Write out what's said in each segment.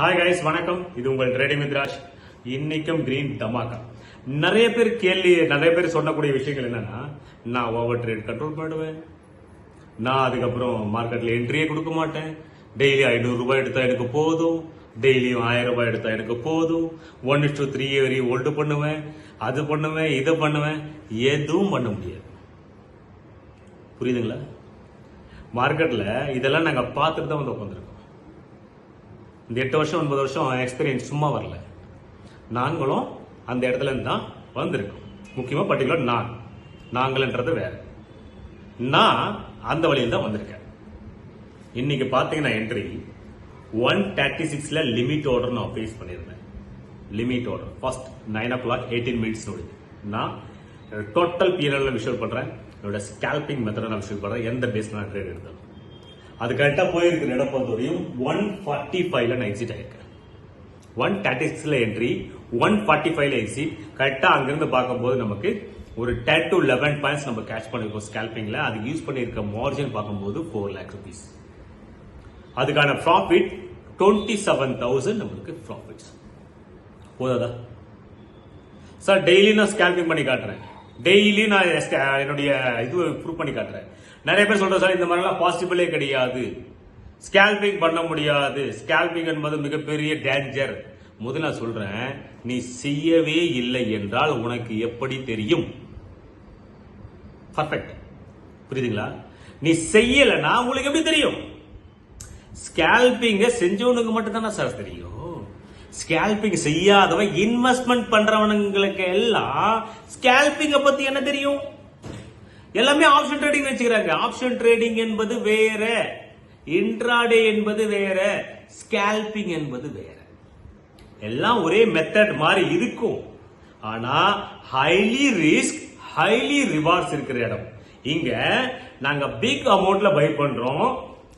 Hi guys வணக்கம். இது உங்கள் ட்ரேடிங் மித்ராஜ் இன்னைக்கும் கிரீன் தமாக்கா நிறைய பேர் கேள்வி நிறைய பேர் சொல்லக்கூடிய விஷயங்கள் என்னன்னா நான் ஓவர் ட்ரேட் கண்ட்ரோல் பண்ணுவேன். நான் அதுக்கப்புறம் மார்க்கெட்டில் என்ட்ரியே கொடுக்க மாட்டேன். டெய்லி ஐநூறு ரூபாய் எடுத்தா எனக்கு போதும். டெய்லியும் ஆயிரம் ரூபாய் எடுத்தா எனக்கு போதும். ஒன் இஸ் டூ த்ரீ வரையும் ஓல்டு பண்ணுவேன். அது பண்ணுவேன் இதை பண்ணுவேன். எதுவும் பண்ண முடியாது. புரியுதுங்களா? மார்க்கெட்டில் இதெல்லாம் நாங்கள் பார்த்துட்டு தான் வந்து உட்காந்துருக்கோம் இந்த எட்டு வருஷம் ஒன்பது வருஷம் எக்ஸ்பீரியன்ஸ் சும்மா வரல. நாங்களும் அந்த இடத்துல இருந்து தான் வந்திருக்கோம். முக்கியமாக பர்டிகுலர் நான். நாங்கள்ன்றது வேற. நான் அந்த வழியில் தான் வந்திருக்கேன். இன்னைக்கு பார்த்தீங்கன்னா என்ட்ரி ஒன் தேர்ட்டி சிக்ஸில் லிமிட் ஆர்டர் நான் ஃபேஸ் பண்ணியிருந்தேன். Limit order first nine o'clock eighteen minutes நோடுது நான் டோட்டல் பீரியடில் விஷுவல் பண்ணுறேன் என்னோட ஸ்கேல்பிங் மெத்தடை நான் விஷுவல் பண்றேன். எந்த பேஸ்ல நான் ட்ரேட் எடுத்தாலும் அது கரெக்டாக போயிருக்கிற இடம் வரையும் ஒன் ஃபார்ட்டி ஃபைவ்ல நான் எக்ஸிட் ஆயிருக்கேன். ஒன் தேர்ட்டி சிக்ஸ்ல என்ட்ரி ஒன் ஃபார்ட்டி ஃபைவ்ல எக்ஸிட் கரெக்டாக அங்கிருந்து பார்க்கும்போது நமக்கு ஒரு டென் டு லெவன் பாயிண்ட்ஸ் நம்ம கேட்ச் பண்ணிருக்கோம் ஸ்கேல்பிங்ல அது யூஸ் பண்ணியிருக்க மார்ஜின் பார்க்கும்போது ஃபோர் லேக் ருபீஸ் அதுக்கான ப்ராஃபிட் டுவெண்ட்டி செவன் தௌசண்ட் நம்மளுக்கு ப்ராஃபிட்ஸ் போதாதா? சார் டெய்லி நான் ஸ்கேல்பிங் பண்ணி காட்டுறேன். டெய்லி நான் என்னுடைய இது ப்ரூவ் பண்ணி காட்டுறேன். நிறைய பேர் சொல்றேன் சார் இந்த மாதிரிலாம் பாசிபிளே கிடையாது. ஸ்கேல்பிங் பண்ண முடியாது. ஸ்கேல்பிங் என்பது மிகப்பெரிய டேஞ்சர் முதல்ல நான் சொல்றேன் நீ செய்யவே இல்லை என்றால் உனக்கு எப்படி தெரியும்? பர்ஃபெக்ட் புரியுதுங்களா? நீ செய்யலைன்னா உங்களுக்கு எப்படி தெரியும்? ஸ்கேல்பிங்க செஞ்சவனுக்கு மட்டும் தானே சார் தெரியும்? ஸ்கேல்பிங் செய்யாதவன் இன்வெஸ்ட்மெண்ட் பண்றவனுங்களுக்கு எல்லாம் ஸ்கேல்பிங்க பத்தி என்ன தெரியும்? எல்லாமே ஆப்ஷன் ட்ரேடிங் வச்சுக்கிறாங்க. ஆப்ஷன் ட்ரேடிங் என்பது வேற இன்ட்ராடே என்பது வேற ஸ்கேல்பிங் என்பது வேற. எல்லாம் ஒரே மெத்தட் மாதிரி இருக்கும். ஆனா ஹைலி ரிஸ்க் ஹைலி ரிவார்ட்ஸ் இருக்கிற இடம். இங்க நாங்க பிக் அமௌண்ட்ல பை பண்றோம்.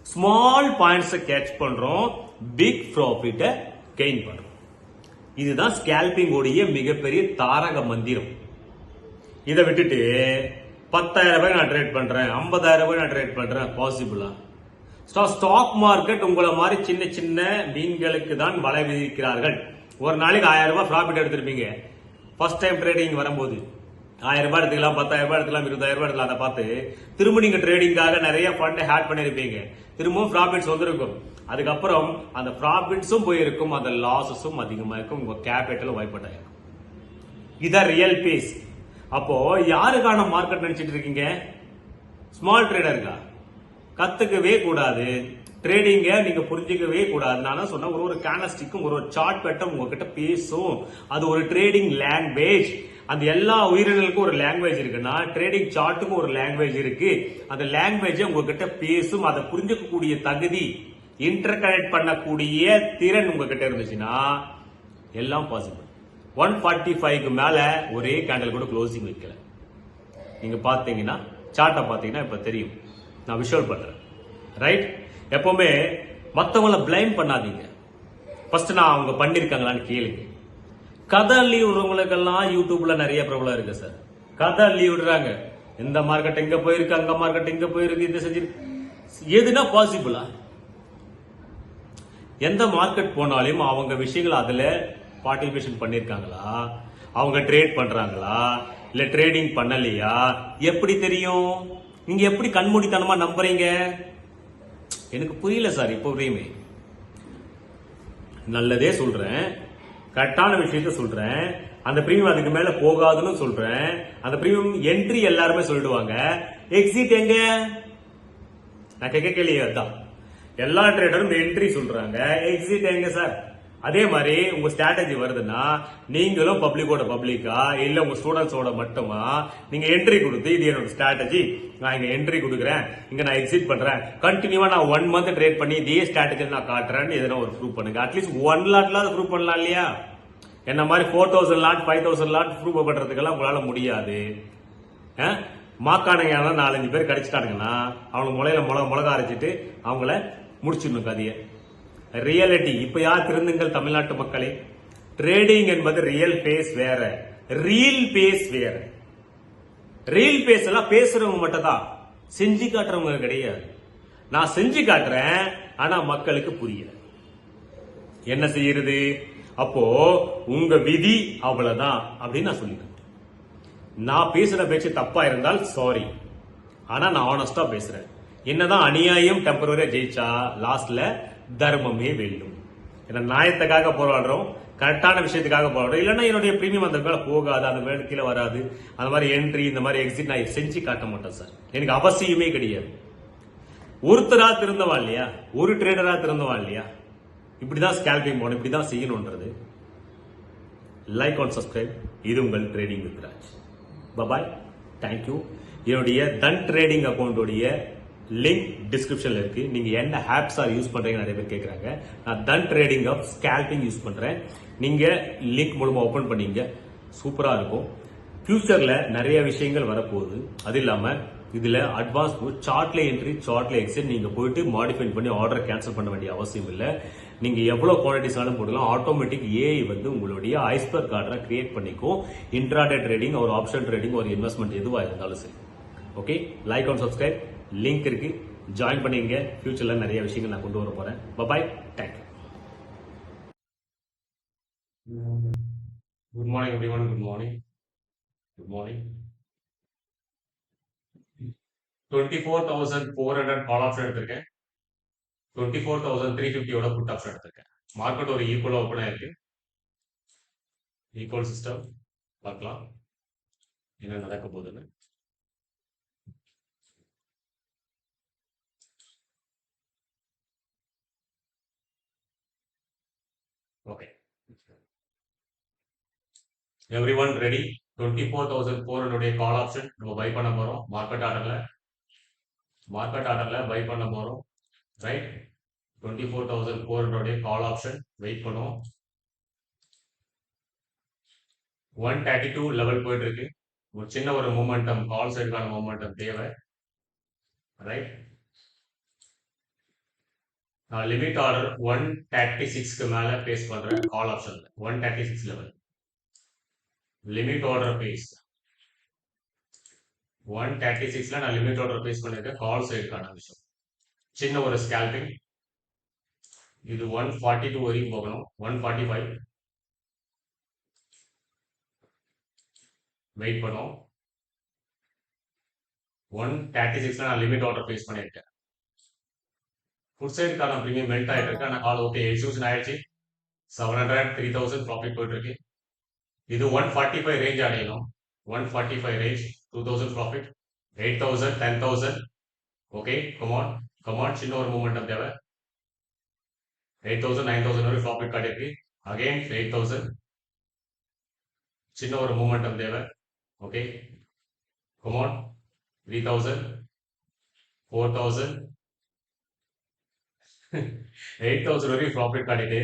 ஸ்மால் பாயிண்ட்ஸ் கேட்ச் பண்றோம். பிக் ப்ராஃபிட்ட கெயின் பண்றோம். இதுதான் ஸ்கேல்பிங் உடைய மிகப்பெரிய தாரக மந்திரம். இதை விட்டுட்டு பத்தாயிரம் ரூபாய் நான் ட்ரேட் பண்றேன். ஐம்பதாயிரம் ரூபாய் நான் ட்ரேட் பண்றேன். பாசிபிளா ஸ்டாக் மார்க்கெட் உங்களை மாதிரி சின்ன சின்ன மீன்களுக்கு தான் வலை விதிக்கிறார்கள். ஒரு நாளைக்கு ஆயிரம் ரூபாய் ப்ராஃபிட் எடுத்திருப்பீங்க. ஃபர்ஸ்ட் டைம் ட்ரேடிங் வரும்போது. ஆயிரம் ரூபாய் எடுத்துக்கலாம் பத்தாயிரம் ரூபாய் எடுத்துக்கலாம் இருபதாயிரம் ரூபாய் எடுத்துக்கலாம். அதை பார்த்து திரும்ப நீங்க ட்ரேடிங்காக நிறைய ஃபண்டை ஹேட் பண்ணிருப்பீங்க. திரும்பவும் ப்ராஃபிட்ஸ் வந்திருக்கும். அதுக்கப்புறம் அந்த ப்ராஃபிட்ஸும் போயிருக்கும். அந்த லாஸஸும் அதிகமாக இருக்கும் உங்க கேபிட்டலும் வைப்பட் இதான் ரியல் பேஸ் அப்போ யாருக்கான மார்க்கெட் நினைச்சிட்டு இருக்கீங்க? ஸ்மால் ட்ரேடருக்கா கத்துக்கவே கூடாது. ட்ரேடிங்க நீங்க புரிஞ்சுக்கவே கூடாது. நான் சொன்ன ஒரு ஒரு கேனஸ்டிக்கும் ஒரு ஒரு சார்ட் பேட்டம் உங்ககிட்ட பேசும். அது ஒரு ட்ரேடிங் லாங்குவேஜ் அந்த எல்லா உயிரினங்களுக்கும் ஒரு லாங்குவேஜ் இருக்குன்னா ட்ரேடிங் சார்ட்டுக்கும் ஒரு லாங்குவேஜ் இருக்கு. அந்த லாங்குவேஜ் உங்ககிட்ட பேசும். அதை புரிஞ்சுக்கக்கூடிய தகுதி இன்டர் கனெக்ட் பண்ணக்கூடிய திறன் உங்ககிட்ட இருந்துச்சுன்னா எல்லாம் பாசிபிள் ஒன் ஃபார்ட்டி ஃபைவ்க்கு மேலே ஒரே கேண்டல் கூட க்ளோசிங் வைக்கல. நீங்கள் பார்த்தீங்கன்னா சார்ட்டை பார்த்தீங்கன்னா இப்போ தெரியும். நான் விஷுவல் பண்ணுறேன் ரைட் எப்போவுமே மற்றவங்கள பிளைம் பண்ணாதீங்க. ஃபர்ஸ்ட் நான் அவங்க பண்ணியிருக்காங்களான்னு கேளுங்க. கதை அள்ளி விடுறவங்களுக்கெல்லாம் யூடியூப்ல நிறைய பிரபலம் இருக்கு சார் கதை அள்ளி விடுறாங்க. இந்த மார்க்கெட் இங்க போயிருக்கு அங்க மார்க்கெட் இங்க போயிருக்கு இது செஞ்சு எதுனா பாசிபிளா எந்த மார்க்கெட் போனாலும் அவங்க விஷயங்கள் அதுல பார்ட்டிசிபேஷன் பண்ணிருக்காங்களா? அவங்க ட்ரேட் பண்றாங்களா? இல்ல ட்ரேடிங் பண்ணலையா? எப்படி தெரியும்? நீங்க எப்படி கண்மூடித்தனமா நம்புறீங்க? எனக்கு புரியல சார் இப்போ வரையுமே. நல்லதே சொல்றேன். கரெக்டான விஷயத்த சொல்றேன். அந்த பிரீமியம் அதுக்கு மேல போகாதுன்னு சொல்றேன். அந்த பிரீமியம் என்ட்ரி எல்லாருமே சொல்லிடுவாங்க. எக்ஸிட் எங்க? நான் கேட்க கேள்வி அதான் எல்லா ட்ரேடரும் என்ட்ரி சொல்றாங்க. எக்ஸிட் எங்க சார்? அதே மாதிரி உங்க ஸ்ட்ராட்டஜி வருதுன்னா நீங்களும் பப்ளிக்கோட பப்ளிக்கா இல்ல உங்க ஸ்டூடெண்ட்ஸோட மட்டுமா நீங்க என்ட்ரி கொடுத்து இது என்னோட ஸ்ட்ராட்டஜி நான் இங்க என்ட்ரி கொடுக்குறேன். இங்க நான் எக்ஸிட் பண்றேன். கண்டினியூவா நான் ஒன் மந்த் ட்ரேட் பண்ணி இதே ஸ்ட்ராட்டஜி நான் காட்டுறேன்னு எதனா ஒரு ப்ரூவ் பண்ணுங்க. அட்லீஸ்ட் ஒன் லாட்ல அதை ப்ரூவ் பண்ணலாம் இல்லையா? என்ன மாதிரி four thousand lot five thousand lot prove பண்றதுக்கெல்லாம் உங்களால முடியாது. அஹ்? மாக்கானுங்க நாலஞ்சு பேர் கிடைச்சிட்டானுங்கன்னா அவங்க முளையில முளக முளக அரைச்சிட்டு அவங்கள முடிச்சிடணும் கதையை. ரியாலிட்டி இப்ப யார் திருந்துங்கள் தமிழ்நாட்டு மக்களே? ட்ரேடிங் என்பது ரியல் பேஸ் வேற. ரீல் பேஸ் வேற. ரீல் பேஸ் எல்லாம் பேசுறவங்க மட்டும் தான் செஞ்சு காட்டுறவங்க கிடையாது. நான் செஞ்சு காட்டுறேன் ஆனா மக்களுக்கு புரியல. என்ன செய்யறது? அப்போ உங்க விதி அவ்வளவுதான் அப்படின்னு நான் சொல்லிடுறேன் நான் பேசுற பேச்சு தப்பா இருந்தால் சாரி ஆனா நான் ஆனஸ்டா பேசுறேன். என்னதான் அநியாயம் டெம்பரரியா ஜெயிச்சா லாஸ்ட்ல தர்மமே வெல்லும் ஏன்னா நியாயத்துக்காக போராடுறோம் கரெக்டான விஷயத்துக்காக போராடுறோம். இல்லைன்னா என்னுடைய பிரீமியம் அந்த போகாது அந்த மேல கீழே வராது. அந்த மாதிரி என்ட்ரி இந்த மாதிரி எக்ஸிட் நான் செஞ்சு காட்ட மாட்டேன் சார். எனக்கு அவசியமே கிடையாது. ஒருத்தரா திறந்தவா இல்லையா? ஒரு ட்ரேடரா திறந்தவா இல்லையா? இப்படிதான் ஸ்கேல்பிங் போகணும் இப்படிதான் செய்யணும்ன்றது. லைக் ஆன் சப்ஸ்கிரைப் இது உங்கள் ட்ரேடிங் வித்ராஜ் பபாய் தேங்க்யூ என்னுடைய தன் ட்ரேடிங் அக்கௌண்ட்டுடைய லிங்க் டிஸ்கிரிப்ஷன்ல இருக்கு. நீங்க என்ன ஆப்ஸ் ஆர் யூஸ் பண்றீங்க நிறைய பேர் கேட்குறாங்க நான் தன் ட்ரேடிங் ஆஃப் ஸ்கேல்பிங் யூஸ் பண்றேன். நீங்க லிங்க் மூலமா ஓபன் பண்ணீங்க. சூப்பரா இருக்கும். ஃபியூச்சர்ல நிறைய விஷயங்கள் வரப்போகுது. அது இல்லாம இதுல அட்வான்ஸ் சார்ட்ல என்ட்ரி சார்ட்ல எக்ஸிட் நீங்க போயிட்டு மாடிஃபை பண்ணி ஆர்டர் கேன்சல் பண்ண வேண்டிய அவசியம் இல்லை. நீங்க எவ்வளவு குவான்டிட்டிஸ்னாலும் போடலாம். ஆட்டோமேட்டிக் ஏஐ வந்து உங்களுடைய ஐஸ்பர்க் ஆர்டரை கிரியேட் பண்ணிக்கும். இன்ட்ராடே ட்ரேடிங் ஒரு ஆப்ஷன் ட்ரேடிங் ஒரு இன்வெஸ்ட்மெண்ட் எதுவாக இருந்தாலும் சரி. Okay like and subscribe link இருக்கு. ஜாயின் பண்ணிங்க ஃபியூச்சர்ல நிறைய விஷயங்கள் நான் கொண்டு வர போறேன். Bye bye thank you good morning everyone good morning good morning twenty four thousand four hundred call option எடுத்திருக்கேன். டுவெண்ட்டி ஃபோர் தௌசண்ட் த்ரீ ஃபிஃப்டியோட புட் ஆப்ஷன் எடுத்திருக்கேன். மார்க்கெட் ஒரு ஈக்குவலா ஓப்பன் ஆயிருக்கு. ஈக்குவல் சிஸ்டம் பார்க்கலாம். என்ன நடக்க போகுதுன்னு okay everyone ready twenty four thousand four hundred call option நம்ம பை பண்ண போகிறோம் மார்க்கெட் ஆர்டரில் மார்க்கெட் ஆர்டரில் பை பண்ண போகிறோம் right twenty four thousand four hundred call option wait பண்ணுவோம். ஒன் தேர்ட்டி டூ லெவல் போயிட்டு இருக்கு ஒரு சின்ன ஒரு மூமெண்டம் கால் சைடுக்கான மூமெண்டம் தேவை. ரைட் நான் லிமிட் ஆர்டர் ஒன் தேர்ட்டி சிக்ஸ்க்கு மேலே பேஸ் பண்ணுறேன் கால் ஆப்ஷன்ல one thirty six level limit order place one thirty சிக்ஸ்ல நான் லிமிட் ஆர்டர் பேஸ் பண்ணிருக்கேன். கால் சைடுக்கான விஷயம். சின்ன ஒரு ஸ்கேல்பிங் இது ஒன் ஃபார்ட்டி டூ வரையும் போகணும். ஒன் ஃபார்ட்டி ஃபைவ் வெயிட் பண்ணும் ஒன் தேர்ட்டி சிக்ஸ்ல நான் லிமிட் ஆர்டர் பேஸ் பண்ணியிருக்கேன் ஃபுட் சைடுக்கான ப்ரீமியம் மெல்ட் ஆகிட்டு இருக்கு. ஆனால் கால் ஓகே எக்ஸூஷன் ஆயிடுச்சு. Seven hundred three thousand profit போயிட்டு இருக்கு. இது ஒன் ஃபார்ட்டி ஃபைவ் ரேஞ்ச் அடையணும் one forty five range two thousand profit eight thousand ten thousand okay come on come on சின்ன ஒரு மூமெண்டம் தேவை எயிட் தௌசண்ட் நைன் தௌசண்ட் வரை profit காட்டியிருக்கு again eight thousand சின்ன ஒரு மூமெண்டம் தேவை okay come on three thousand four thousand eight thousand வரையும் profit காட்டிட்டு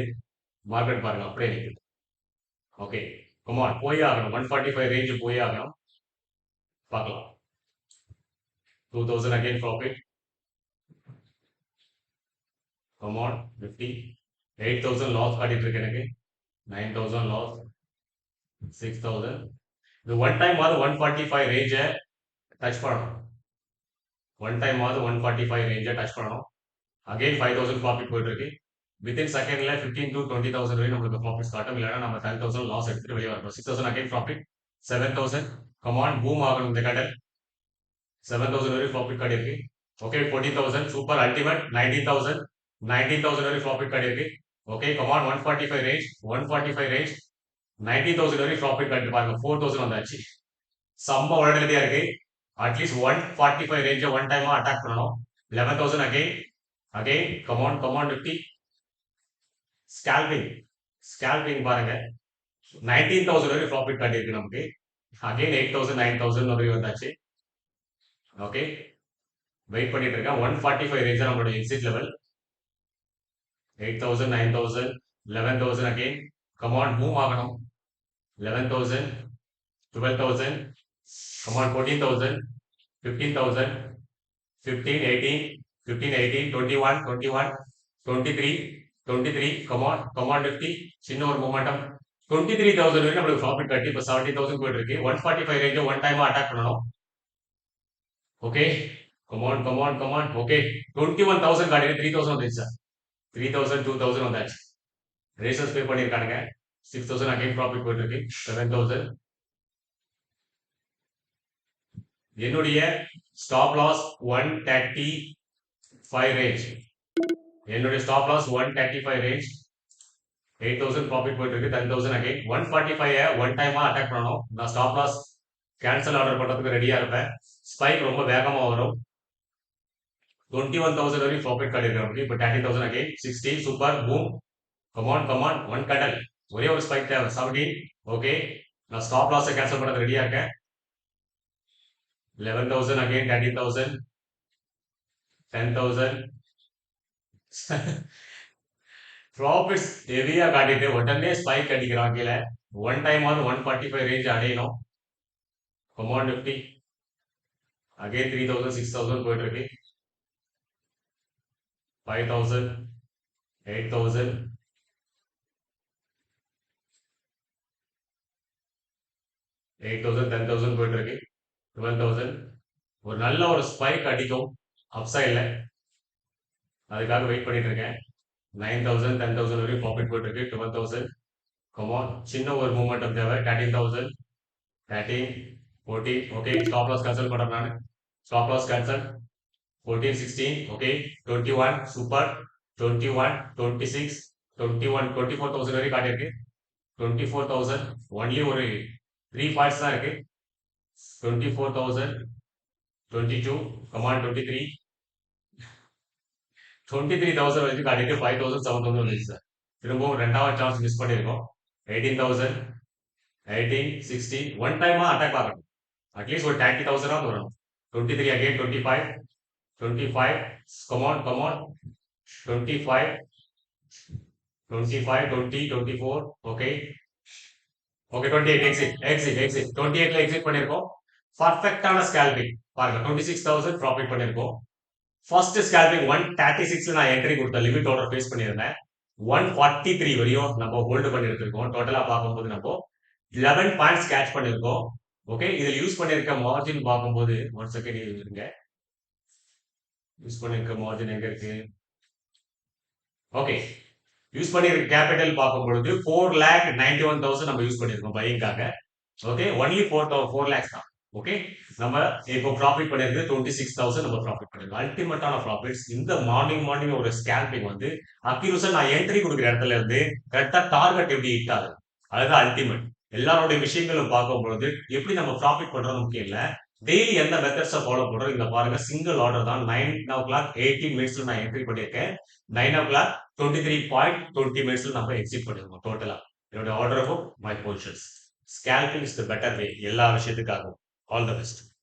மார்க்கெட் பாருங்க அப்படியே நிற்குது ஓகே கமான் போய் ஆகணும். ஒன் ஃபார்ட்டி ஃபைவ் ரேஞ்சு போய் ஆகணும். பார்க்கலாம். Two thousand again profit come on fifty eight thousand loss காட்டிட்டு இருக்கு எனக்கு. Nine thousand loss six thousand இது ஒன் டைம் ஆகுது ஒன் ஃபார்ட்டி ஃபைவ் ரேஞ்சை டச் பண்ணணும். ஒன் டைம் ஆகுது ஒன் ஃபார்ட்டி ஃபைவ் ரேஞ்சை டச் பண்ணணும். அகைன் ஃபைவ் தௌசண்ட் ப்ராஃபிட் போயிட்டு இருக்கு. வித்தின் செகண்ட்ல ஃபிஃப்டீன் டு டுவெண்ட்டி தௌசண்ட் வரையும் நம்மளுக்கு ப்ராஃபிட் காட்டும் இல்லைன்னா நம்ம டென் தௌசண்ட் லாஸ் எடுத்துட்டு வெளியே வரணும். Six thousand again profit seven thousand come on boom ஆகணும் இந்த கடல். செவன் தௌசண்ட் வரையும் ப்ராஃபிட் கார்டு இருக்கு okay fourteen thousand super ultimate nineteen thousand nineteen thousand வரையும் ப்ராஃபிட் கார்டு இருக்கு okay come on one forty five range one forty five range nineteen thousand வரையும் profit card பாருங்க. Four thousand வந்தாச்சு. செம்ம உடனடியா இருக்கு. At least one forty five ரேஞ்சை one டைமா attack பண்ணணும். Eleven thousand again again come on come on fifty scalping scalping பாருங்க. Nineteen thousand வரைக்கும் ப்ராஃபிட் காட்டியிருக்கு நமக்கு. Again eight thousand nine thousand வரைக்கும் வந்தாச்சு. ஓகே வெயிட் பண்ணிட்டு இருக்கேன். ஒன் ஃபார்ட்டி ஃபைவ் ரேஞ்ச் நம்மளோட exit level eight thousand nine thousand eleven thousand again come on move ஆகணும். Eleven thousand twelve thousand come on fourteen thousand fifteen thousand fifteen eighteen fifteen eighteen twenty one twenty one twenty three twenty three come on come on fifty சின்ன ஒரு momentum twenty three thousand வரைக்கும் நம்மளுக்கு profit கட்டி இப்போ seventy thousand போயிட்டு இருக்கு one forty five ரேஞ்சை one டைமா அட்டாக் பண்ணணும் okay come on come on come on okay twenty one thousand காட்டி த்ரீ தௌசண்ட் வந்துச்சு sir three thousand two thousand வந்தாச்சு. ரேசஸ் பே பண்ணியிருக்கானுங்க சிக்ஸ் தௌசண்ட் அகைன் ப்ராஃபிட் போயிட்டு இருக்கு செவன் தௌசண்ட் என்னுடைய stop loss one thirty five range என்னுடைய stop loss one thirty five range eight thousand profit போயிட்டு இருக்கு ten thousand again one forty five one டைமா அட்டாக் பண்ணணும். நான் ஸ்டாப் லாஸ் கேன்சல் ஆர்டர் பண்றதுக்கு ரெடியா இருப்பேன். ஸ்பைக் ரொம்ப வேகமா வரும். டுவெண்ட்டி ஒன் தௌசண்ட் வரைக்கும் ப்ராஃபிட் காட்டியிருக்காங்க இப்போ thirty thousand again sixty super boom come on come on one கடல் ஒரே ஒரு ஸ்பைக் தேவை. செவன்டீன் ஓகே நான் ஸ்டாப் லாஸை கேன்சல் பண்ணது ரெடியா இருக்கேன். Eleven thousand again thirteen thousand ten thousand profits ஹெவியா காட்டிட்டு உடனே ஸ்பைக் அடிக்கிறான் கீழே ஒன் டைம் ஆகுது ஒன் ஃபார்ட்டி ஃபைவ் ரேஞ்ச் அடையணும். Come on Nifty again three thousand six thousand போயிட்டு இருக்கு five thousand eight thousand eight thousand ten thousand போயிட்டு இருக்கு டுவெல் தௌசண்ட் ஒரு நல்ல ஒரு ஸ்பைக் அடிக்கும். அப்சைடில் அதுக்காக வெயிட் பண்ணிட்டு இருக்கேன் நைன் தௌசண்ட் டென் தௌசண்ட் வரைக்கும் ப்ராஃபிட் போயிட்டு இருக்கு டுவெல் தௌசண்ட் கமான் சின்ன ஒரு மூமெண்டம் தேவை. Thirteen thousand thirteen fourteen okay stop loss cancel பண்ணுறேன் நான். Stop loss cancel fourteen sixteen okay twenty one super twenty one twenty six twenty one twenty four thousand வரைக்கும் காட்டியிருக்கு. Twenty four thousand only ஒரு three points தான் இருக்கு. Twenty four thousand twenty two come on twenty three twenty three thousand வரைக்கும் காட்டிட்டு five thousand seven thousand வந்துச்சு sir திரும்பவும் ரெண்டாவது சான்ஸ் மிஸ் பண்ணியிருக்கோம் eighteen thousand eighteen sixty one டைமாக அட்டாக் ஆகணும் அட்லீஸ்ட் ஒரு தேர்ட்டி தௌசண்டாவது வரும் twenty three again twenty five twenty five come on come on twenty five twenty five twenty twenty four okay okay twenty eight exit exit exit twenty எயிட்ல exit பண்ணியிருக்கோம் பர்ஃபெக்டான scalping பாருங்க twenty six thousand profit பண்ணியிருக்கோம் first scalping one thirty சிக்ஸ்ல நான் entry கொடுத்த limit order face பண்ணியிருந்தேன். One forty three வரையும் நம்ம ஹோல்டு பண்ணிருக்கோம் டோட்டலா பார்க்கும்போது நம்ம லெவன் பாயிண்ட்ஸ் கேட்ச் பண்ணியிருக்கோம் ஓகே இதில் யூஸ் பண்ணியிருக்க மார்ஜின் பார்க்கும்போது ஒன் செகண்ட் இருங்க. யூஸ் பண்ணியிருக்க மார்ஜின் எங்க இருக்கு? ஓகே யூஸ் பண்ணியிருக்க கேபிட்டல் பார்க்கும்பொழுது four lakh ninety one thousand நம்ம யூஸ் பண்ணியிருக்கோம் பையங்காக okay only four four lakhs தான். ஓகே நம்ம இப்போ ப்ராஃபிட் பண்ணிருக்கு டுவெண்ட்டி சிக்ஸ் தௌசண்ட் நம்ம ப்ராஃபிட் பண்ணிருக்கோம். அல்டிமேட்டான ப்ராஃபிட்ஸ் இந்த மார்னிங் மார்னிங் ஒரு ஸ்கேல்பிங் வந்து அக்யூரஸா நான் என்ட்ரி கொடுக்குற இடத்துல இருந்து கரெக்டா டார்கெட் எப்படி ஹிட் ஆகுது? அதுதான் அல்டிமேட் எல்லாருடைய விஷயங்களும் பார்க்கும் பொழுது எப்படி நம்ம ப்ராஃபிட் பண்றது முக்கியம் இல்லை. டெய்லி எந்த மெத்தட்ஸை ஃபாலோ பண்றோம்? இந்த பாருங்க சிங்கிள் ஆர்டர் தான். நைன் ஓ கிளாக் எயிட்டீன் மினிட்ஸ்ல நான் என்ட்ரி பண்ணியிருக்கேன். Nine o'clock twenty three point twenty மினிட்ஸ்ல நம்ம எக்ஸிட் பண்ணிருக்கோம் டோட்டலா என்னோட order book my positions scalping is the better way எல்லா விஷயத்துக்காகவும். All the best.